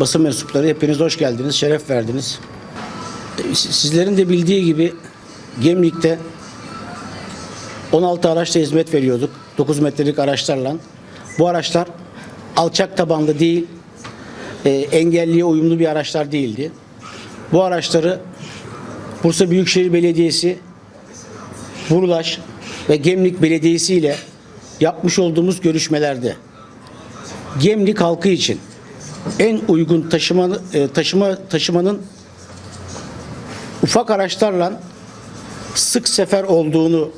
basın mensupları hepiniz hoş geldiniz, şeref verdiniz. Sizlerin de bildiği gibi Gemlik'te 16 araçla hizmet veriyorduk. 9 metrelik araçlarla. Bu araçlar alçak tabanlı değil, e, engelliye uyumlu bir araçlar değildi. Bu araçları Bursa Büyükşehir Belediyesi, Burulaş ve Gemlik Belediyesi ile yapmış olduğumuz görüşmelerde Gemlik halkı için en uygun taşıma, e, taşıma taşımanın ufak araçlarla sık sefer olduğunu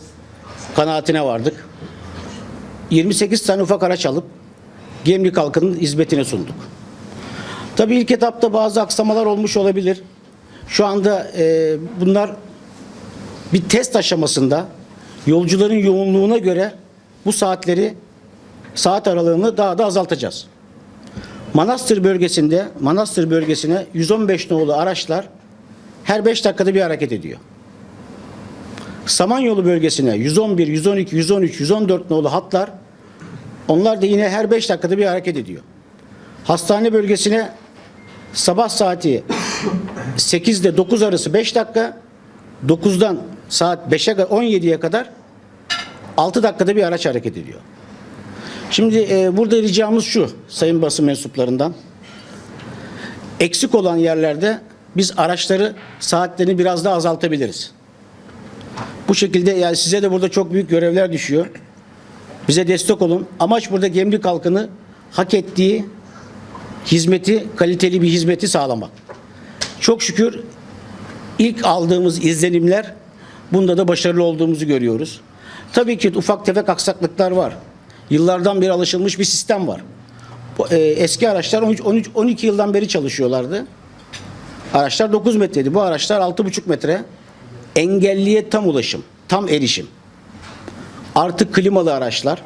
kanaatine vardık. 28 tane ufak araç alıp Gemlik halkının hizmetine sunduk. Tabii ilk etapta bazı aksamalar olmuş olabilir. Şu anda e, bunlar bir test aşamasında yolcuların yoğunluğuna göre bu saatleri saat aralığını daha da azaltacağız. Manastır bölgesinde Manastır bölgesine 115 nolu araçlar her 5 dakikada bir hareket ediyor. Samanyolu bölgesine 111, 112, 113, 114 nolu hatlar onlar da yine her 5 dakikada bir hareket ediyor. Hastane bölgesine sabah saati 8 ile 9 arası 5 dakika, 9'dan saat 5'e kadar 17'ye kadar 6 dakikada bir araç hareket ediyor. Şimdi e, burada ricamız şu sayın basın mensuplarından. Eksik olan yerlerde biz araçları saatlerini biraz daha azaltabiliriz. Bu şekilde yani size de burada çok büyük görevler düşüyor. Bize destek olun. Amaç burada Gemlik halkını hak ettiği hizmeti, kaliteli bir hizmeti sağlamak. Çok şükür ilk aldığımız izlenimler bunda da başarılı olduğumuzu görüyoruz. Tabii ki ufak tefek aksaklıklar var. Yıllardan beri alışılmış bir sistem var. E, eski araçlar 13, 13 12 yıldan beri çalışıyorlardı. Araçlar 9 metreydi. Bu araçlar 6,5 metre. Engelliye tam ulaşım, tam erişim. Artık klimalı araçlar.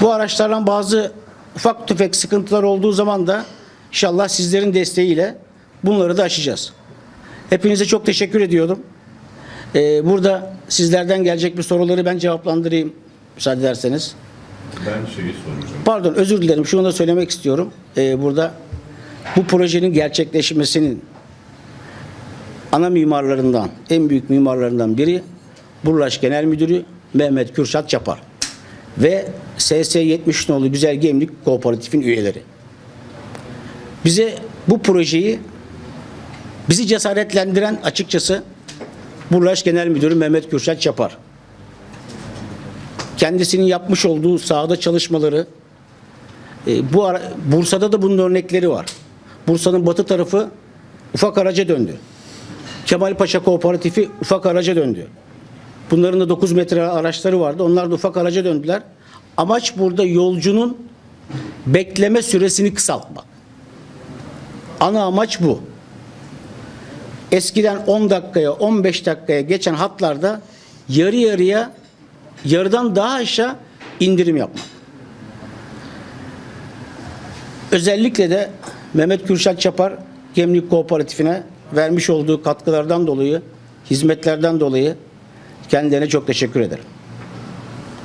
Bu araçlardan bazı ufak tefek sıkıntılar olduğu zaman da inşallah sizlerin desteğiyle bunları da aşacağız. Hepinize çok teşekkür ediyorum. Ee, burada sizlerden gelecek bir soruları ben cevaplandırayım müsaade ederseniz. Ben şeyi soracağım. Pardon özür dilerim şunu da söylemek istiyorum. Ee, burada bu projenin gerçekleşmesinin ana mimarlarından, en büyük mimarlarından biri Burlaş Genel Müdürü Mehmet Kürşat Çapar ve SS 70 nolu Güzel Gemlik Kooperatif'in üyeleri. Bize bu projeyi bizi cesaretlendiren açıkçası Burlaş Genel Müdürü Mehmet Kürşat Çapar. Kendisinin yapmış olduğu sahada çalışmaları e, bu ara, Bursa'da da bunun örnekleri var. Bursa'nın batı tarafı ufak araca döndü. Kemalpaşa Kooperatifi ufak araca döndü. Bunların da 9 metre araçları vardı. Onlar da ufak araca döndüler. Amaç burada yolcunun bekleme süresini kısaltmak. Ana amaç bu. Eskiden 10 dakikaya, 15 dakikaya geçen hatlarda yarı yarıya yarıdan daha aşağı indirim yapmak. Özellikle de Mehmet Kürşat Çapar Gemlik Kooperatifine vermiş olduğu katkılardan dolayı, hizmetlerden dolayı kendilerine çok teşekkür ederim.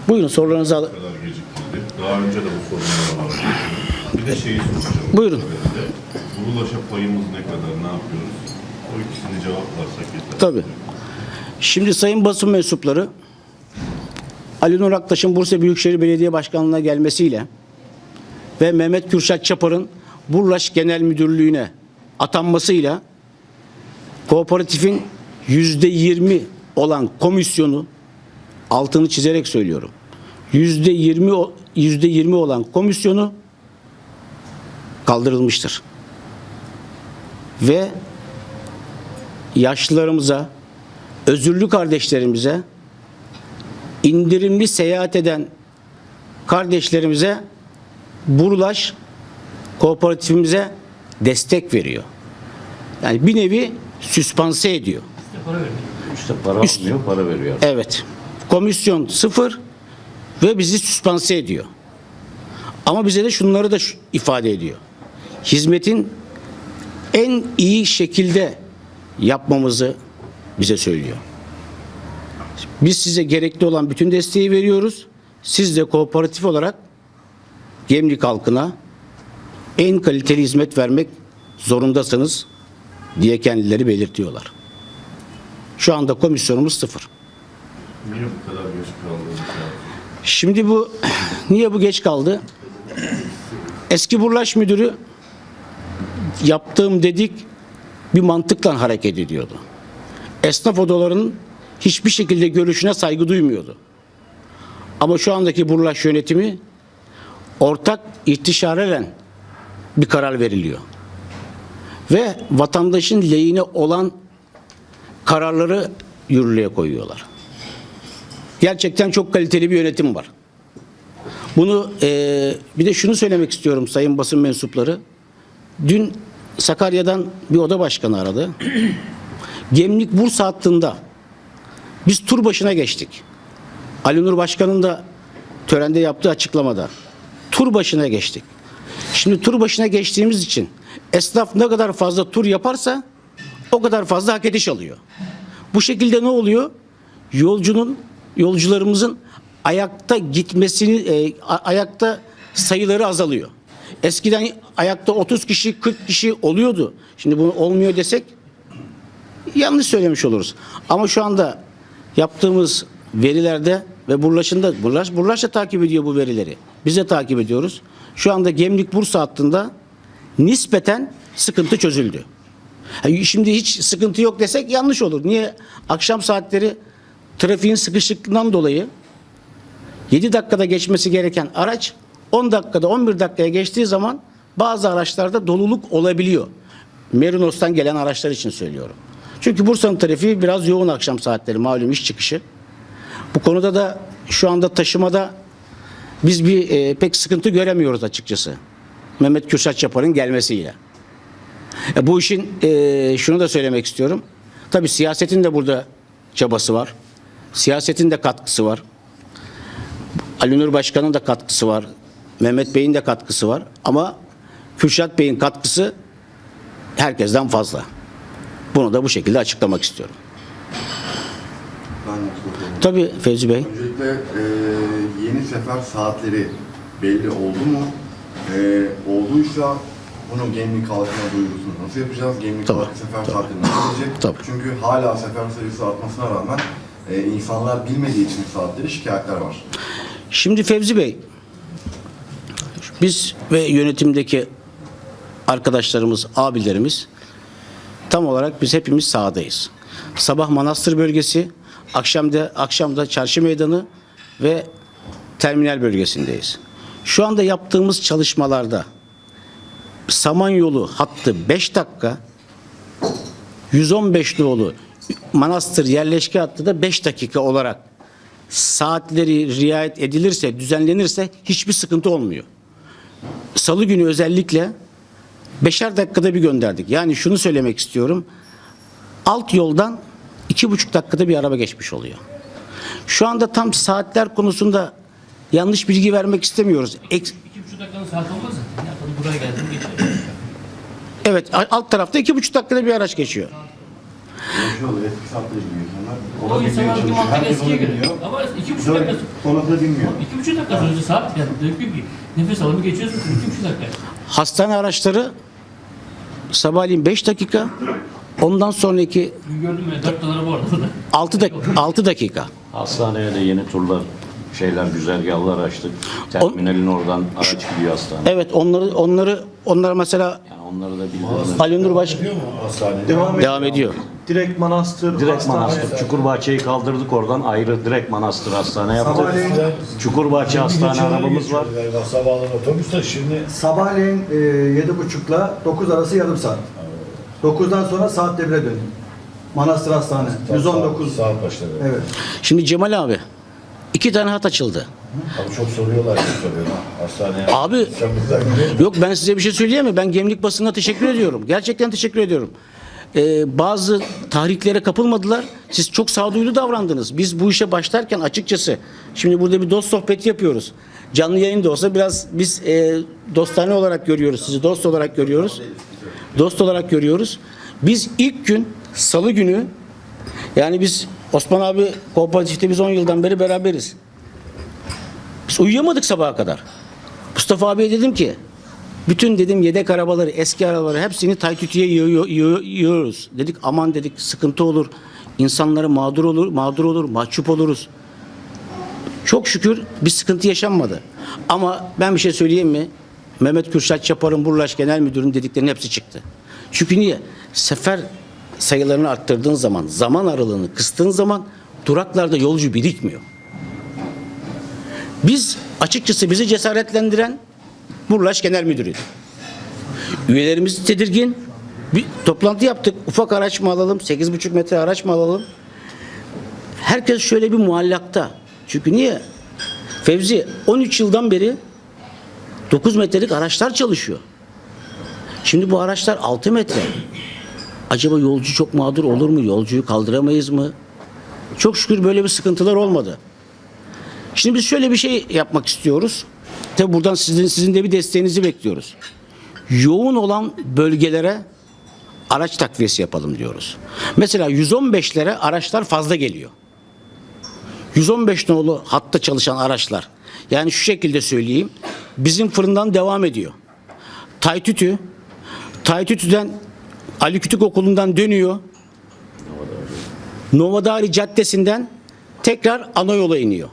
Buyurun sorularınızı al. Daha önce de bu sorunlar vardı. Bir de şeyi soracağım. Buyurun. Burulaşa payımız ne kadar, ne yapıyoruz? O ikisini cevaplarsak yeter. Tabii. Şimdi sayın basın mensupları Ali Nur Aktaş'ın Bursa Büyükşehir Belediye Başkanlığı'na gelmesiyle ve Mehmet Kürşat Çapar'ın Burlaş Genel Müdürlüğü'ne atanmasıyla kooperatifin yüzde yirmi olan komisyonu altını çizerek söylüyorum. Yüzde yirmi yüzde yirmi olan komisyonu kaldırılmıştır. Ve yaşlılarımıza, özürlü kardeşlerimize, indirimli seyahat eden kardeşlerimize Burulaş kooperatifimize destek veriyor. Yani bir nevi süspanse ediyor. İşte para Üst- almıyor, para veriyor. Evet. Komisyon sıfır ve bizi süspanse ediyor. Ama bize de şunları da ifade ediyor. Hizmetin en iyi şekilde yapmamızı bize söylüyor. Biz size gerekli olan bütün desteği veriyoruz. Siz de kooperatif olarak Gemlik halkına en kaliteli hizmet vermek zorundasınız diye kendileri belirtiyorlar. Şu anda komisyonumuz sıfır. Niye bu kadar geç yaptın? Şimdi bu niye bu geç kaldı? Eski Burlaş Müdürü yaptığım dedik bir mantıkla hareket ediyordu. Esnaf odalarının hiçbir şekilde görüşüne saygı duymuyordu. Ama şu andaki Burlaş yönetimi ortak istişarelen bir karar veriliyor. Ve vatandaşın lehine olan kararları yürürlüğe koyuyorlar. Gerçekten çok kaliteli bir yönetim var. Bunu eee, bir de şunu söylemek istiyorum sayın basın mensupları. Dün Sakarya'dan bir oda başkanı aradı. Gemlik Bursa hattında biz tur başına geçtik. Ali Nur Başkan'ın da törende yaptığı açıklamada tur başına geçtik. Şimdi tur başına geçtiğimiz için esnaf ne kadar fazla tur yaparsa o kadar fazla hak ediş alıyor. Bu şekilde ne oluyor? Yolcunun, yolcularımızın ayakta gitmesini, e, ayakta sayıları azalıyor. Eskiden ayakta 30 kişi, 40 kişi oluyordu. Şimdi bunu olmuyor desek yanlış söylemiş oluruz. Ama şu anda yaptığımız verilerde ve Burlaş'ın da Burlaş, Burlaş da takip ediyor bu verileri. Biz de takip ediyoruz. Şu anda Gemlik Bursa hattında nispeten sıkıntı çözüldü. Ha, Şimdi hiç sıkıntı yok desek yanlış olur. Niye? Akşam saatleri trafiğin sıkışıklığından dolayı 7 dakikada geçmesi gereken araç 10 dakikada 11 dakikaya geçtiği zaman bazı araçlarda doluluk olabiliyor. Merinos'tan gelen araçlar için söylüyorum. Çünkü Bursa'nın trafiği biraz yoğun akşam saatleri malum iş çıkışı. Bu konuda da şu anda taşımada biz bir e, pek sıkıntı göremiyoruz açıkçası. Mehmet Kürşat Çapar'ın gelmesiyle. E, bu işin e, şunu da söylemek istiyorum. Tabii siyasetin de burada çabası var. Siyasetin de katkısı var. Ali Nur Başkan'ın da katkısı var. Mehmet Bey'in de katkısı var. Ama Kürşat Bey'in katkısı herkesten fazla. Bunu da bu şekilde açıklamak istiyorum. Ben. Tabii Fevzi Bey. Öncelikle e, yeni sefer saatleri belli oldu mu? E, olduysa bunu gemlik halkına duyurusunu nasıl yapacağız? Gemlik Tabii, halkı sefer saatleri nasıl gelecek? Tabii. Çünkü hala sefer sayısı artmasına rağmen e, insanlar bilmediği için saatleri şikayetler var. Şimdi Fevzi Bey, biz ve yönetimdeki arkadaşlarımız, abilerimiz tam olarak biz hepimiz sahadayız. Sabah Manastır bölgesi, akşamda akşamda Çarşı Meydanı ve terminal bölgesindeyiz. Şu anda yaptığımız çalışmalarda Samanyolu hattı 5 dakika 115 nolu Manastır yerleşke hattı da 5 dakika olarak saatleri riayet edilirse, düzenlenirse hiçbir sıkıntı olmuyor. Salı günü özellikle beşer dakikada bir gönderdik. Yani şunu söylemek istiyorum. Alt yoldan iki buçuk dakikada bir araba geçmiş oluyor. Şu anda tam saatler konusunda yanlış bilgi vermek istemiyoruz. Ek- İki buçuk dakikanın saat olmaz mı? Ya tabii buraya geldim geçiyor. evet alt tarafta iki buçuk dakikada bir araç geçiyor. Da eski gibi insanlar. O insanlar çalışıyor. mantık eskiye biliyor. Ama iki buçuk dakika. da bilmiyor. İki buçuk dakika sürüyor saat. Yani ki nefes alıp geçiyorsun. İki buçuk dakika. Hastane araçları sabahleyin 5 dakika ondan sonraki Gördüm ya dört doları bu arada. 6 dak 6 dakika. Hastaneye de yeni turlar, şeyler, güzergahlar açtık. Terminalin oradan araç gidiyor hastane. Evet onları onları onlara mesela Yani onları da bildirelim. Ali Nur Baş Devam, devam ediyor. Direkt manastır, Direkt hastane. Manastır, Çukurbahçe'yi kaldırdık oradan ayrı direkt Manastır hastane yaptık. Sabahleyin- Çukurbahçe hastane arabamız var. Galiba sabahları otobüste şimdi Sabahleyin e, yedi buçukla 9 arası yarım saat. 9'dan sonra saat devre dönüyor. Manastır Hastane. 119. saat başladı. Evet. Şimdi Cemal abi iki tane hat açıldı. Abi çok soruyorlar, çok soruyorlar. Hastaneye. Abi yok ben size bir şey söyleyeyim mi? Ben Gemlik basınına teşekkür ediyorum. Gerçekten teşekkür ediyorum. Ee, bazı tahriklere kapılmadılar. Siz çok sağduyulu davrandınız. Biz bu işe başlarken açıkçası şimdi burada bir dost sohbeti yapıyoruz. Canlı yayın da olsa biraz biz e, dostane olarak görüyoruz sizi. Dost olarak görüyoruz. Dost olarak görüyoruz. Biz ilk gün salı günü yani biz Osman abi kooperatifte biz 10 yıldan beri beraberiz. Biz uyuyamadık sabaha kadar. Mustafa abiye dedim ki Bütün dedim yedek arabaları, eski arabaları hepsini Taytütü'ye yığıyor- yığıyor- yığıyoruz. Dedik aman dedik sıkıntı olur. İnsanları mağdur olur, mağdur olur, mahcup oluruz. Çok şükür bir sıkıntı yaşanmadı. Ama ben bir şey söyleyeyim mi? Mehmet Kürşat Çapar'ın Burlaş Genel Müdürü'nün dediklerinin hepsi çıktı. Çünkü niye? Sefer sayılarını arttırdığın zaman, zaman aralığını kıstığın zaman duraklarda yolcu birikmiyor. Biz açıkçası bizi cesaretlendiren Burlaş Genel Müdürü'ydü. Üyelerimiz tedirgin. Bir toplantı yaptık. Ufak araç mı alalım, 8,5 metre araç mı alalım? Herkes şöyle bir muallakta. Çünkü niye? Fevzi 13 yıldan beri 9 metrelik araçlar çalışıyor. Şimdi bu araçlar 6 metre. Acaba yolcu çok mağdur olur mu? Yolcuyu kaldıramayız mı? Çok şükür böyle bir sıkıntılar olmadı. Şimdi biz şöyle bir şey yapmak istiyoruz. Tabi buradan sizin sizin de bir desteğinizi bekliyoruz. Yoğun olan bölgelere araç takviyesi yapalım diyoruz. Mesela 115'lere araçlar fazla geliyor. 115 nolu hatta çalışan araçlar. Yani şu şekilde söyleyeyim. Bizim fırından devam ediyor. Taytütü, Taytütü'den Ali Kütük Okulu'ndan dönüyor. Novadari Caddesi'nden tekrar ana yola iniyor.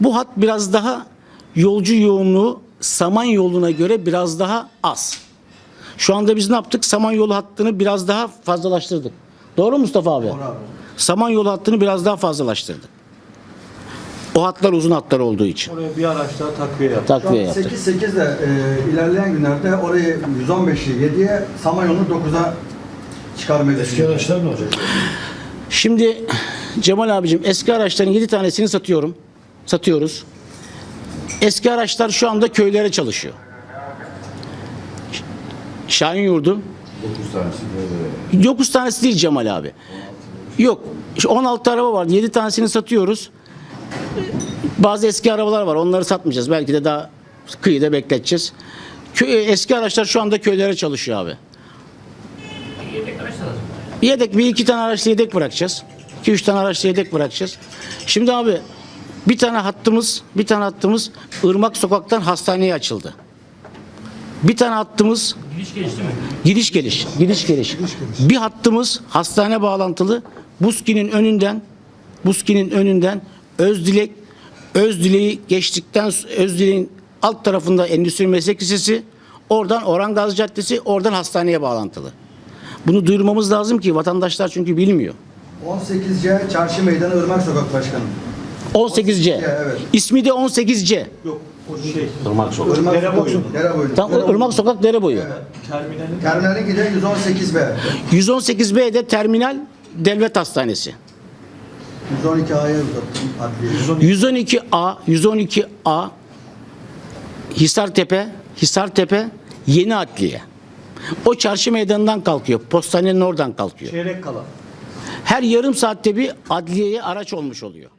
Bu hat biraz daha yolcu yoğunluğu Samanyolu'na göre biraz daha az. Şu anda biz ne yaptık? Samanyolu hattını biraz daha fazlalaştırdık. Doğru mu Mustafa abi? Doğru abi. Samanyolu hattını biraz daha fazlalaştırdık. O hatlar uzun hatlar olduğu için. Oraya bir araç daha takviye yaptık. Takviye yaptık. 8-8 de e, ilerleyen günlerde orayı 115'i 7'ye Samanyolu'nu 9'a çıkarmayı Eski araçlar ne olacak? Şimdi Cemal abicim eski araçların 7 tanesini satıyorum. Satıyoruz. Eski araçlar şu anda köylere çalışıyor. Şahin Yurdu. 9 tanesi böyle. 9 tanesi değil Cemal abi. Yok. işte 16 araba var. 7 tanesini satıyoruz. Bazı eski arabalar var. Onları satmayacağız. Belki de daha kıyıda bekleteceğiz. Kö- eski araçlar şu anda köylere çalışıyor abi. Yedek bir iki tane araçla yedek bırakacağız. İki üç tane araçla yedek bırakacağız. Şimdi abi bir tane hattımız, bir tane hattımız Irmak Sokak'tan hastaneye açıldı. Bir tane hattımız Gidiş geliş değil mi? gidiş geliş, gidiş geliş. Bir hattımız hastane bağlantılı Buski'nin önünden, Buski'nin önünden Özdilek, Özdileği geçtikten Özdilek'in alt tarafında Endüstri Meslek Lisesi, oradan Orangaz Caddesi, oradan hastaneye bağlantılı. Bunu duyurmamız lazım ki vatandaşlar çünkü bilmiyor. 18C Çarşı Meydanı Irmak Sokak Başkanı. 18C. evet. İsmi de 18C. Yok o şey. Irmak Sokak. Irmak Dere Sokak. boyu. Dere boyu. Tam Dere boyu. Irmak Sokak dere boyu. Terminalin Terminalin gide 118B. 118B'de terminal devlet hastanesi. 112A'ya uzattım adliye. 112A, 112A Hisartepe, Hisartepe Yeni Adliye. O çarşı meydanından kalkıyor. Postanenin oradan kalkıyor. çeyrek kala. Her yarım saatte bir adliyeye araç olmuş oluyor.